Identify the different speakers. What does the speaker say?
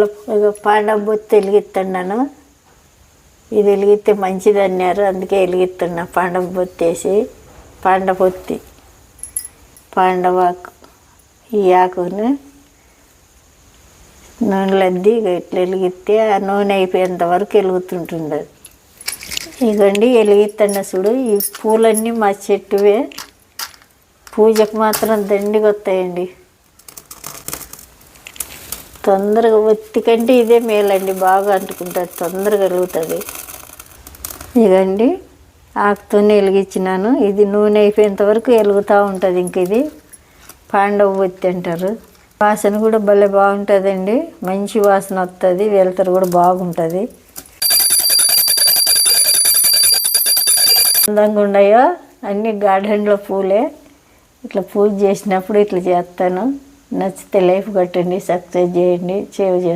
Speaker 1: పుల్లల ఇక వెలిగిస్తున్నాను ఇది వెలిగిస్తే మంచిది అన్నారు అందుకే వెలిగిస్తున్నా పాండవ వేసి పాండబొత్తి పాండవాకు ఈ ఆకుని నూనెలద్ది ఇట్లా వెలిగిస్తే ఆ నూనె అయిపోయేంత వరకు వెలుగుతుంటుంది. అది ఇగండి వెలిగిస్తున్న చూడు ఈ పూలన్నీ మా చెట్టువే. పూజకు మాత్రం దండిగా వస్తాయండి. తొందరగా ఒత్తి కంటే ఇదే మేలండి బాగా అంటుకుంటుంది తొందరగా వెలుగుతుంది ఇదండి ఆకుతోనే వెలిగించినాను. ఇది నూనె అయిపోయేంత వరకు వెలుగుతూ ఉంటుంది ఇంక ఇది. పాండవ ఒత్తి అంటారు. వాసన కూడా భలే బాగుంటుందండి. మంచి వాసన వస్తుంది వెలుతురు కూడా బాగుంటుంది. అందంగా ఉన్నాయో అన్ని గార్డెన్లో పూలే. ఇట్లా పూజ చేసినప్పుడు ఇట్లా చేస్తాను నచ్చితే లైఫ్ కట్టండి సబ్స్క్రైబ్ చేయండి సేవ్ చేస్తాను